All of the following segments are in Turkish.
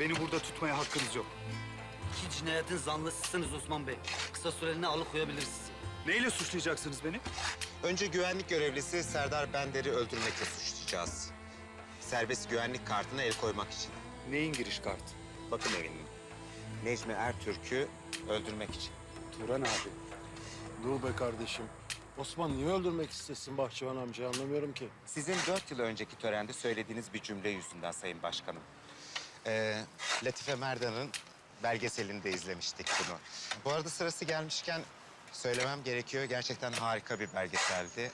Beni burada tutmaya hakkınız yok. İki cinayetin zanlısısınız Osman Bey. Kısa süreliğine alıkoyabiliriz. Neyle suçlayacaksınız beni? Önce güvenlik görevlisi Serdar Bender'i öldürmekle suçlayacağız. Serbest güvenlik kartına el koymak için. Neyin giriş kartı? Bakım evinin. Necmi Ertürk'ü öldürmek için. Turan abi. Dur be kardeşim. Osman niye öldürmek istesin Bahçıvan amca anlamıyorum ki. Sizin dört yıl önceki törende söylediğiniz bir cümle yüzünden Sayın Başkanım. Ee, Latife Merdan'ın belgeselini de izlemiştik bunu. Bu arada sırası gelmişken söylemem gerekiyor. Gerçekten harika bir belgeseldi.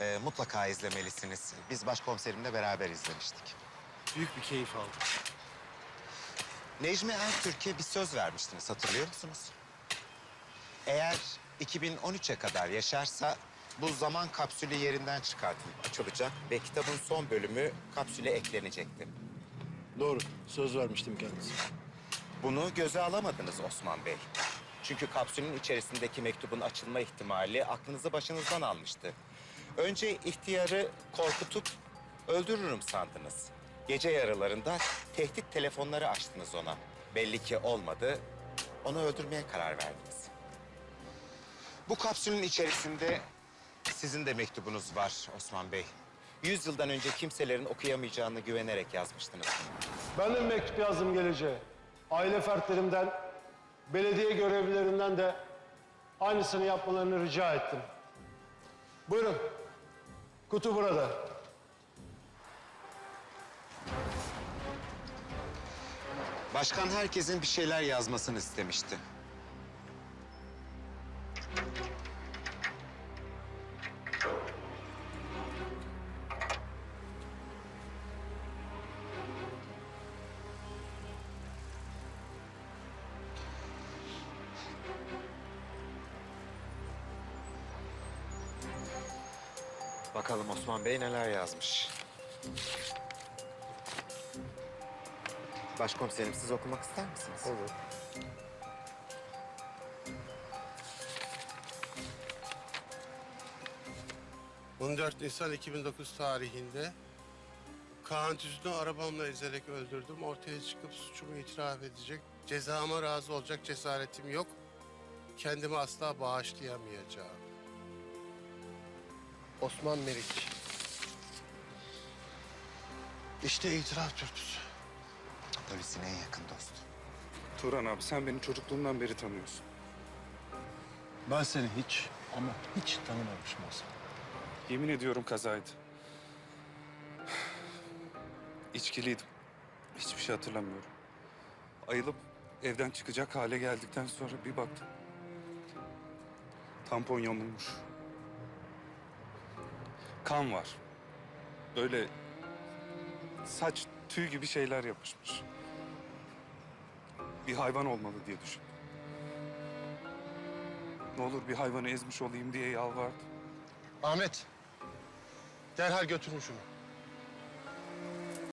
Ee, mutlaka izlemelisiniz. Biz başkomiserimle beraber izlemiştik. Büyük bir keyif aldım. Necmi Ertürk'e bir söz vermiştiniz hatırlıyor musunuz? Eğer 2013'e kadar yaşarsa bu zaman kapsülü yerinden çıkartılıp açılacak ve kitabın son bölümü kapsüle eklenecekti. Doğru. Söz vermiştim kendisine. Bunu göze alamadınız Osman Bey. Çünkü kapsülün içerisindeki mektubun açılma ihtimali aklınızı başınızdan almıştı. Önce ihtiyarı korkutup öldürürüm sandınız. Gece yarılarında tehdit telefonları açtınız ona. Belli ki olmadı. Onu öldürmeye karar verdiniz. Bu kapsülün içerisinde sizin de mektubunuz var Osman Bey. Yüz yıldan önce kimselerin okuyamayacağını güvenerek yazmıştınız. Ben de mektup yazdım geleceğe. Aile fertlerimden, belediye görevlilerinden de aynısını yapmalarını rica ettim. Buyurun. Kutu burada. Başkan herkesin bir şeyler yazmasını istemişti. Bakalım Osman Bey neler yazmış. Başkomiserim siz okumak ister misiniz? Olur. Hı. 14 Nisan 2009 tarihinde Kaan Tüzün'ü arabamla ezerek öldürdüm. Ortaya çıkıp suçumu itiraf edecek. Cezama razı olacak cesaretim yok. Kendimi asla bağışlayamayacağım. Osman Meriç. İşte itiraf türküsü. Polisin en yakın dostu. Turan abi sen beni çocukluğumdan beri tanıyorsun. Ben seni hiç ama hiç tanımamışım Osman. Yemin ediyorum kazaydı. İçkiliydim. Hiçbir şey hatırlamıyorum. Ayılıp evden çıkacak hale geldikten sonra bir baktım. Tampon yamulmuş. Kan var. Böyle saç, tüy gibi şeyler yapışmış. Bir hayvan olmalı diye düşündüm. Ne olur bir hayvanı ezmiş olayım diye yalvardım. Ahmet. Derhal götürün şunu.